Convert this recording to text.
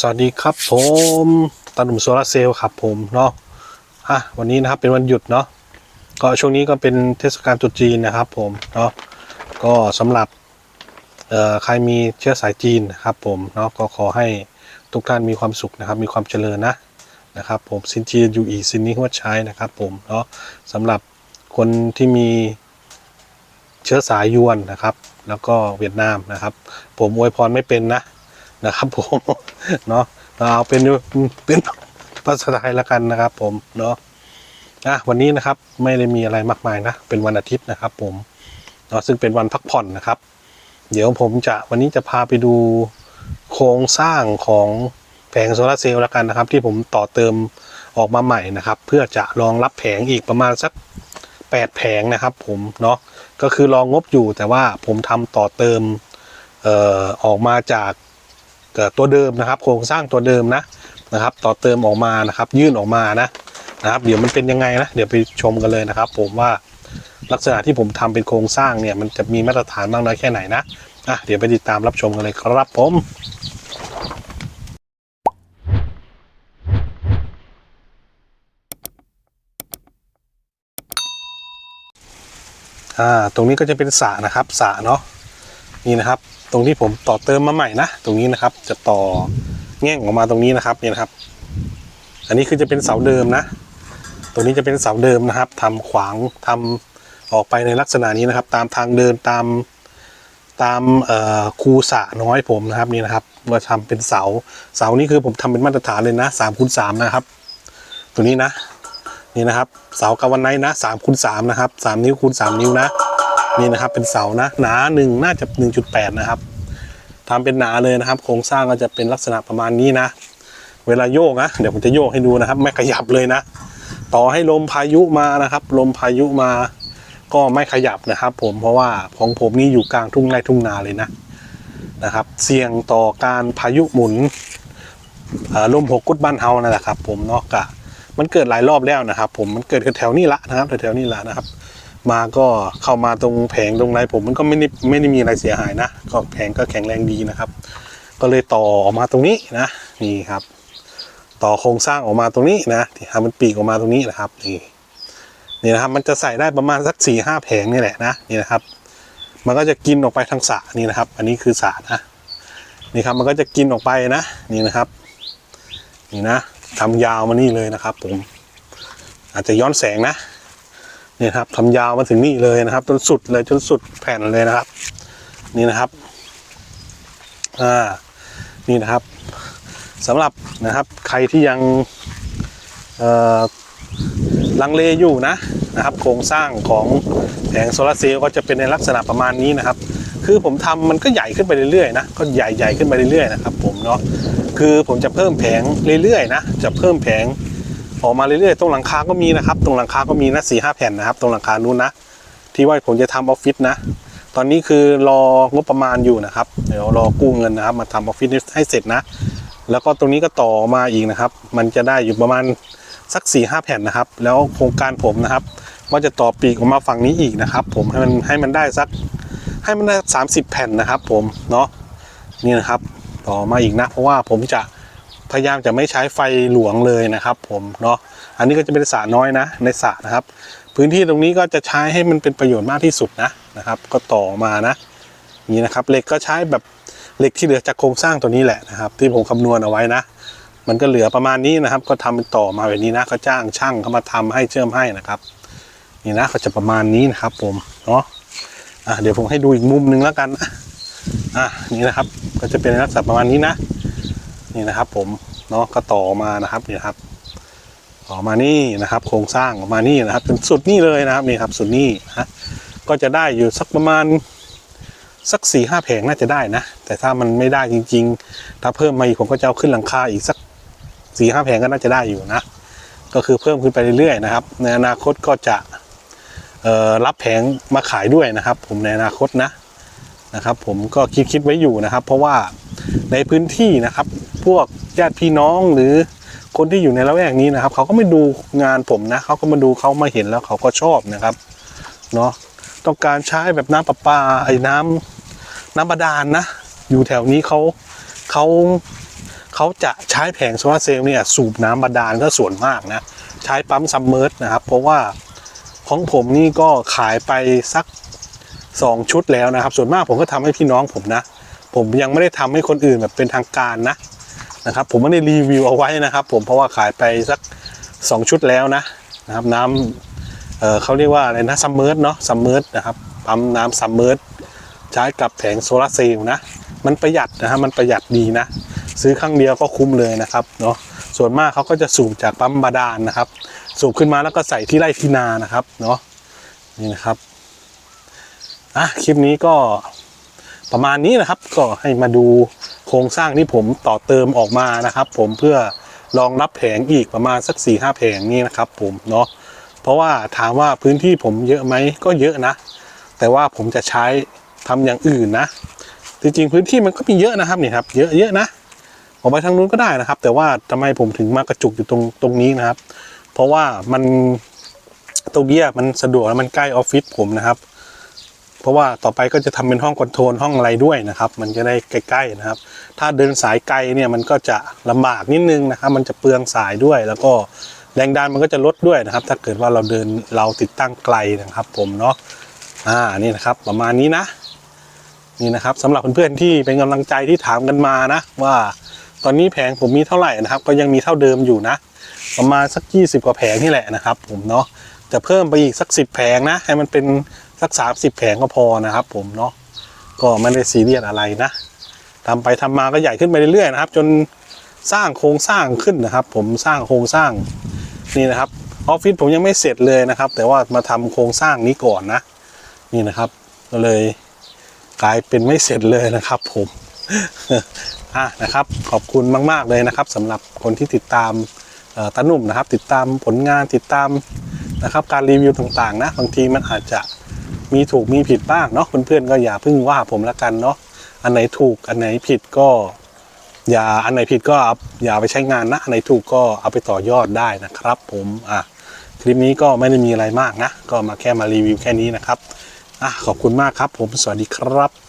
สวัสดีครับผมตาหนุ่มโซลาเซลล์ครับผมเนาะอะวันนี้นะครับเป็นวันหยุดเนาะก็ช่วงนี้ก็เป็นเทศกาลตรุษจีนนะครับผมเนาะก็สำหรับเอ่อใครมีเชื้อสายจีนนะครับผมเนาะก็ขอให้ทุกท่านมีความสุขนะครับ มีความเจริญนะนะครับผมซินจียูอีซินนี้หัวใช้นะครับผมเนาะสำหรับคนที่มีเชื้อสายยวนนะครับ แล้วก็เวียดนามนะครับ ผมอวยพรไม่เป็นนะ นะครับผมเนาะเอาเป็นเป็นภาษาไทยละกันนะครับ ผมเนาะอะวันนี้นะครับไม่ได้มีอะไรมากมายนะ เป็นวันอาทิตย์นะครับ ผมเนาะซึ่งเป็นวันพักผ่อนนะครับ เดี๋ยวผมจะวันนี้จะพาไปดูโครงสร้างของแผงโซลาร์เซลล์ละกันนะครับ ที่ผมต่อเติมออกมาใหม่นะครับ เพื่อจะรองรับแผงอีกประมาณสัก 8 แผงนะครับ ผมเนาะก็คือรองงบอยู่แต่ว่าผมทำต่อเติมออออกมาจาก ตัวเดิมนะครับ โครงสร้างตัวเดิมนะนะครับ ต่อเติมออกมานะครับ ยื่นออกมานะนะครับ เดี๋ยวมันเป็นยังไงนะเดี๋ยวไปชมกันเลยนะครับ ผมว่าลักษณะที่ผมทำเป็นโครงสร้างเนี่ยมันจะมีมาตรฐานมากน้อยแค่ไหนนะอะเดี๋ยวไปติดตามรับชมกันเลยครับผมอ่าตรงนี้ก็จะเป็นสระนะครับสระเนาะ นี่นะครับ ตรงที่ผมต่อเติมมาใหม่นะตรงนี้นะครับ จะต่อแง่งออกมาตรงนี้นะครับนี่นะครับ อันนี้คือจะเป็นเสาเดิมนะตรงนี้จะเป็นเสาเดิมนะครับทำขวางทำออกไปในลักษณะนี้นะครับ ตามทางเดินตามตามคูสระน้อยผมนะครับนี่นะครับมาทำเป็นเสาเสานี้คือผมทำเป็นมาตรฐานเลยนะสามคูณสามนะครับ ตัวนี้นะนี่นะครับ เสากาวันไนนะสามคูณสามนะครับสามนิ้วคูณสามนิ้วนะ นี่นะครับเป็นเสานะหนาหนึ่งน่าจะ 1.8 นะครับทำเป็นหนาเลยนะครับ โครงสร้างก็จะเป็นลักษณะประมาณนี้นะ เวลาโยกนะเดี๋ยวผมจะโยกให้ดูนะครับไม่ขยับเลยนะ ต่อให้ลมพายุมานะครับ ลมพายุมาก็ไม่ขยับนะครับ ผมเพราะว่าของผมนี่อยู่กลางทุ่งไร่ทุ่งนาเลยนะนะครับ เสี่ยงต่อการพายุหมุนลมหกกุดบ้านเฮานั่นแหละครับ ผมเนาะกะมันเกิดหลายรอบแล้วนะครับ ผมมันเกิดแถวนี้ละนะครับแถวนี้ละนะครับ มาก็เข้ามาตรงแผงตรงไรผมมันก็ไม่ได้ไม่ได้มีอะไรเสียหายนะก็แผงก็แข็งแรงดีนะครับ ก็เลยต่อออกมาตรงนี้นะนี่ครับ ต่อโครงสร้างออกมาตรงนี้นะที่ทำมันปีกออกมาตรงนี้นะครับนี่นี่นะครับมันจะใส่ได้ประมาณสักสี่ห้าแผงนี่แหละนะนี่นะครับ มันก็จะกินออกไปทางสะนี่นะครับ อันนี้คือสะนะนี่ครับมันก็จะกินออกไปนะนี่นะครับ นี่นะทำยาวมานี่เลยนะครับ ผม อาจจะย้อนแสงนะ นี่ครับทำยาวมาถึงนี่เลยนะครับ จนสุดเลยจนสุดแผ่นเลยนะครับ นี่นะครับอ่านี่นะครับสำหรับนะครับใครที่ยังลังเลอยู่นะนะครับ โครงสร้างของแผงโซลาร์เซลล์ก็จะเป็นในลักษณะประมาณนี้นะครับ คือผมทำมันก็ใหญ่ขึ้นไปเรื่อยๆนะก็ใหญ่ใหญ่ขึ้นไปเรื่อยๆนะครับ ผมเนาะคือผมจะเพิ่มแผงเรื่อยๆนะจะเพิ่มแผง ออกมาเรื่อยๆ ตรงหลังคาก็มีนะครับ ตรงหลังคาก็มีนะสี่ห้าแผ่นนะครับ ตรงหลังคานู้นนะ ที่ว่าผมจะทำออฟฟิศนะ ตอนนี้คือรองบประมาณอยู่นะครับ เดี๋ยวรอกู้เงินนะครับ มาทำออฟฟิศให้เสร็จนะ แล้วก็ตรงนี้ก็ต่อมาอีกนะครับ มันจะได้อยู่ประมาณสัก4ี่ห้าแผ่นนะครับ แล้วโครงการผมนะครับ ว่าจะต่อปีกออกมาฝั่งนี้อีกนะครับ ผมให้มันให้มันได้สักให้มันได้30 แผ่นนะครับ ผมเนาะนี่นะครับ ต่อมาอีกนะ เพราะว่าผมจะ พยายามจะไม่ใช้ไฟหลวงเลยนะครับ ผมเนาะอันนี้ก็จะเป็นสระน้อยนะ ในสระนะครับ พื้นที่ตรงนี้ก็จะใช้ให้มันเป็นประโยชน์มากที่สุดนะนะครับ ก็ต่อมานะนี่นะครับเหล็กก็ใช้แบบเหล็กที่เหลือจากโครงสร้างตัวนี้แหละนะครับ ที่ผมคำนวณเอาไว้นะมันก็เหลือประมาณนี้นะครับ ก็ทำเป็นต่อมาแบบนี้นะก็จ้างช่างเขามาทำให้เชื่อมให้นะครับนี่นะก็จะประมาณนี้นะครับ ผมเนาะอะเดี๋ยวผมให้ดูอีกมุมหนึ่งแล้วกันอะนี่นะครับ ก็จะเป็นลักษณะประมาณนี้นะ นี่นะครับผมเนาะก็ต่อมานะครับนี่ครับ ต่อมานี่นะครับ โครงสร้างออกมานี่นะครับจนสุดนี่เลยนะครับนี่ครับสุดนี่นะก็จะได้อยู่สักประมาณสักสี่ห้าแผงน่าจะได้นะ แต่ถ้ามันไม่ได้จริง ๆ ถ้าเพิ่มมาอีกผมก็จะเอาขึ้นหลังคาอีกสักสี่ห้าแผงก็น่าจะได้อยู่นะ ก็คือเพิ่มขึ้นไปเรื่อยๆนะครับ ในอนาคตก็จะรับแผงมาขายด้วยนะครับ ผมในอนาคตนะนะครับ ผมก็คิดคิดไว้อยู่นะครับ เพราะว่าในพื้นที่นะครับ พวกญาติพี่น้องหรือคนที่อยู่ในละแวกนี้นะครับ เขาก็ไม่ดูงานผมนะเขาก็มาดูเขามาเห็นแล้วเขาก็ชอบนะครับเนาะต้องการใช้แบบน้ำประปาไอ้น้ำน้ำบาดาลนะอยู่แถวนี้เขาเขาเขาจะใช้แผงโซลาร์เซลล์เนี่ยสูบน้ำบาดาลก็ส่วนมากนะใช้ปั๊มซัมเมอร์สนะครับ เพราะว่าของผมนี่ก็ขายไปสัก 2 ชุดแล้วนะครับ ส่วนมากผมก็ทำให้พี่น้องผมนะ ผมยังไม่ได้ทำให้คนอื่นแบบเป็นทางการนะ นะครับ ผมไม่ได้รีวิวเอาไว้นะครับ ผมเพราะว่าขายไปสัก 2 ชุดแล้วนะนะครับน้ำเเขาเรียกว่าอะไรนะซัมเมอร์เนาะซัมเมอร์นะครับปั๊มน้ำซัมเมอร์ใช้กับแผงโซลาร์เซลล์นะมันประหยัดนะฮะมันประหยัดดีนะ ซื้อครั้งเดียวก็คุ้มเลยนะครับเนาะส่วนมากเขาก็จะสูบจากปั๊มบาดาลนะครับ สูบขึ้นมาแล้วก็ใส่ที่ไร่ที่นานะครับเนาะนี่นะครับอะคลิปนี้ก็ประมาณนี้นะครับ ก็ให้มาดู โครงสร้างที่ผมต่อเติมออกมานะครับ ผมเพื่อรองรับแผงอีกประมาณสัก4ี่ห้าแผงนี่นะครับผมเนาะเพราะว่าถามว่าพื้นที่ผมเยอะไหมก็เยอะนะ แต่ว่าผมจะใช้ทำอย่างอื่นนะ จริงๆพื้นที่มันก็มีเยอะนะครับนี่ครับ เยอะเยอะนะออกไปทางนู้นก็ได้นะครับ แต่ว่าทำไมผมถึงมากระจุกอยู่ตรงตรงนี้นะครับ เพราะว่ามันตรงเนี้ยมันสะดวกและมันใกล้ออฟฟิศผมนะครับ ราะว่าต่อไปก็จะทำเป็นห้องคอนโทรลห้องอะไรด้วยนะครับ มันจะได้ใกล้ๆนะครับ ถ้าเดินสายไกลเนี่ยมันก็จะลำบากนิดนึงนะครับ มันจะเปลืองสายด้วยแล้วก็แรงดันมันก็จะลดด้วยนะครับ ถ้าเกิดว่าเราเดินเราติดตั้งไกลนะครับ ผมเนาะอ่านี่นะครับ ประมาณนี้นะ นี่นะครับสำหรับเพื่อนๆที่เป็นกำลังใจที่ถามกันมานะ ว่า ตอนนี้แผงผมมีเท่าไหร่นะครับ ก็ยังมีเท่าเดิมอยู่นะ ประมาณสัก 20 กว่าแผงนี่แหละนะครับ ผมเนาะจะเพิ่มไปอีกสัก 10 แผงนะ ให้มันเป็น สัก30แผงก็พอนะครับ ผมเนาะก็ไม่ได้ซีเรียสอะไรนะทำไปทำมาก็ใหญ่ขึ้นไปเรื่อยๆนะครับ จนสร้างโครงสร้างขึ้นนะครับ ผมสร้างโครงสร้างนี่นะครับออฟฟิศผมยังไม่เสร็จเลยนะครับ แต่ว่ามาทำโครงสร้างนี้ก่อนนะ นี่นะครับก็เลยกลายเป็นไม่เสร็จเลยนะครับ ผมอะนะครับ ขอบคุณมาก ๆเลยนะครับสำหรับคนที่ติดตามตาหนุ่มนะครับ ติดตามผลงานติดตามนะครับ การรีวิวต่างๆนะบางทีมันอาจจะ มีถูกมีผิดบ้างเนาะเพื่อนๆก็อย่าเพิ่งว่าผมละกันเนาะอันไหนถูกอันไหนผิดก็ อย่าอันไหนผิดก็อย่าไปใช้งานนะอันไหนถูกก็เอาไปต่อยอดได้นะครับ ผมอะคลิปนี้ก็ไม่ได้มีอะไรมากนะ ก็มาแค่มารีวิวแค่นี้นะครับอะขอบคุณมากครับ ผมสวัสดีครับ